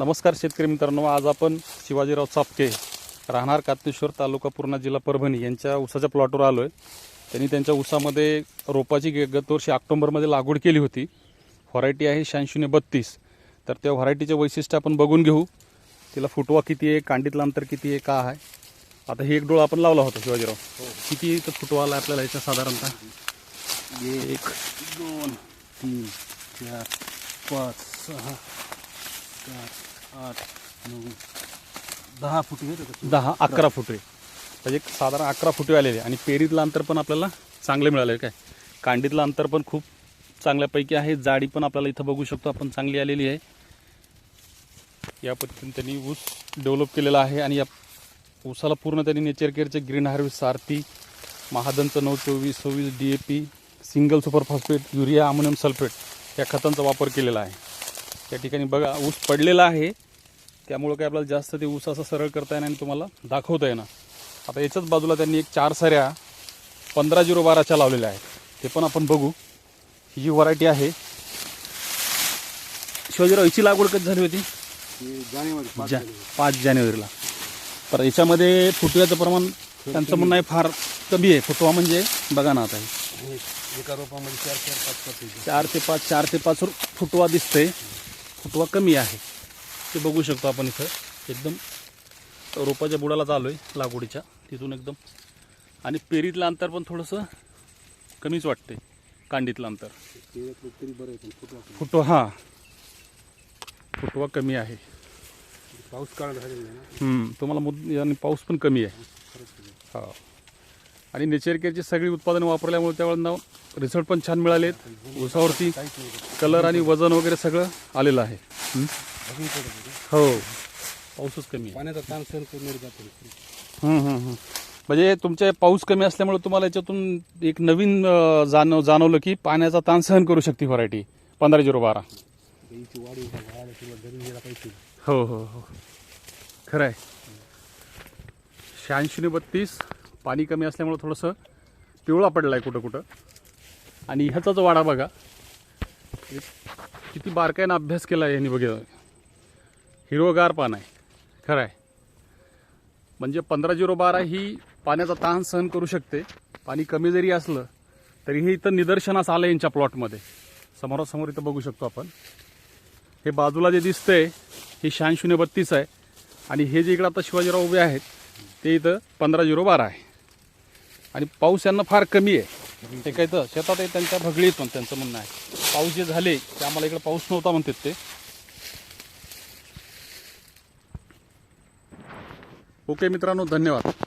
नमस्कार शेतकरी मित्रांनो आज आपण शिवाजीराव चापके राहणार कात्नेश्वर तालुका पूर्णा जिल्हा परभणी यांच्या ऊसाच्या प्लॉटवर आलो आहे त्यांनी त्यांच्या ऊसामध्ये रोपाची गे- गत वर्षी ऑक्टोबरमध्ये लागवड केली होती. व्हरायटी आहे शहाऐंशी बत्तीस. तर त्या व्हरायटीचे वैशिष्ट्य आपण बघून घेऊ. तिला फुटवा किती आहे कांडीतलं अंतर किती आहे का आहे? आता हे एक डोळा आपण लावला होता शिवाजीराव. किती इथं फुटवा आला आपल्याला याच्या साधारणतः? एक दोन तीन चार पाच सहा सात आठ नऊ दहा फूट दहा अकरा फुटे म्हणजे एक साधारण अकरा फुटे आलेले आणि पेरीतलं अंतर पण आपल्याला चांगले मिळाले काय? कांडीतलं अंतर पण खूप चांगल्यापैकी आहे. जाडी पण आपल्याला इथं बघू शकतो. आपण चांगली आलेली आहे. या पद्धतीने त्यांनी ऊस डेव्हलप केलेला आहे. आणि या ऊसाला पूर्ण त्यांनी नेचर केअरचे ग्रीन हार्वेस्ट सारथी महादनचं नऊ चोवीस सव्वीस D A P single super phosphate urea ammonium sulphate या खतांचा वापर केलेला आहे. या ठिकाणी बघा ऊस पडलेला आहे. त्यामुळं काय आपल्याला जास्त ते ऊस असं सरळ करता येणार आणि तुम्हाला दाखवता येणार. आता याच्याच बाजूला त्यांनी एक चार साऱ्या पंधरा झिरो बाराच्या लावलेल्या आहेत. ते पण आपण बघू. ही जी व्हरायटी आहे शिवाजीराव याची लागवड कधी झाली होती? जानेवारी पाच जा. पाच जानेवारीला. तर याच्यामध्ये फुटव्याचं प्रमाण त्यांचं म्हणणं आहे फार कमी आहे. फुटवा म्हणजे बघा ना आता एका रोपामध्ये चार चार पाच पाच चार ते पाच चार ते पाच फुटवा दिसतंय. फुटवा कमी आहे. ते बघू शकतो आपण इथं. एकदम रोपाच्या बुडाला चालू आहे लागवडीच्या. तिथून एकदम. आणि पेरीतलं अंतर पण थोडंसं कमीच वाटतंय. कांडीतलं अंतर. फुटवा हां. फुटवा कमी आहे. पाऊस काळ तुम्हाला मुद आणि पाऊस पण कमी आहे. हा. आणि नेचर केअरची सगळी उत्पादनं वापरल्यामुळे त्यावेळेला रिझल्ट पण छान मिळालेत नाही कलर आणि वजन वगैरे सगळं आलेलं आहे. हो. पाऊसच कमी. म्हणजे तुमचे पाऊस कमी असल्यामुळे तुम्हाला याच्यातून एक नवीन जाणव जाणवलं की पाण्याचा ताण सहन करू शकते व्हरायटी पंधरा झिरो बारा. हो हो हो. खरं आहे शहाऐंशी बत्तीस. पाणी कमी असल्यामुळं थोडंसं पिवळा पडला आहे कुठं कुठं. आणि ह्याचा जो वाडा बघा किती बारकाईनं अभ्यास केला आहे यांनी बघितलं. हिरवगार पान आहे खरं आहे. म्हणजे पंधरा झिरो बारा ही पाण्याचा ताण सहन करू शकते. पाणी कमी जरी असलं तरी हे इथं निदर्शनास आलं यांच्या प्लॉटमध्ये. समोरासमोर इथं बघू शकतो आपण. हे बाजूला जे दिसतंय हे शहाऐंशी बत्तीस आहे. आणि हे जे इकडं आता शिवाजीराव उभे आहेत ते इथं पंधरा झिरो बारा आहे. आणि पाऊस यांना फार कमी आहे. ते काय तर शेतात आहे त्यांच्या भगळीत पण त्यांचं म्हणणं आहे. पाऊस जे झाले ते आम्हाला इकडे पाऊस नव्हता म्हणतात ते. ओके मित्रांनो धन्यवाद.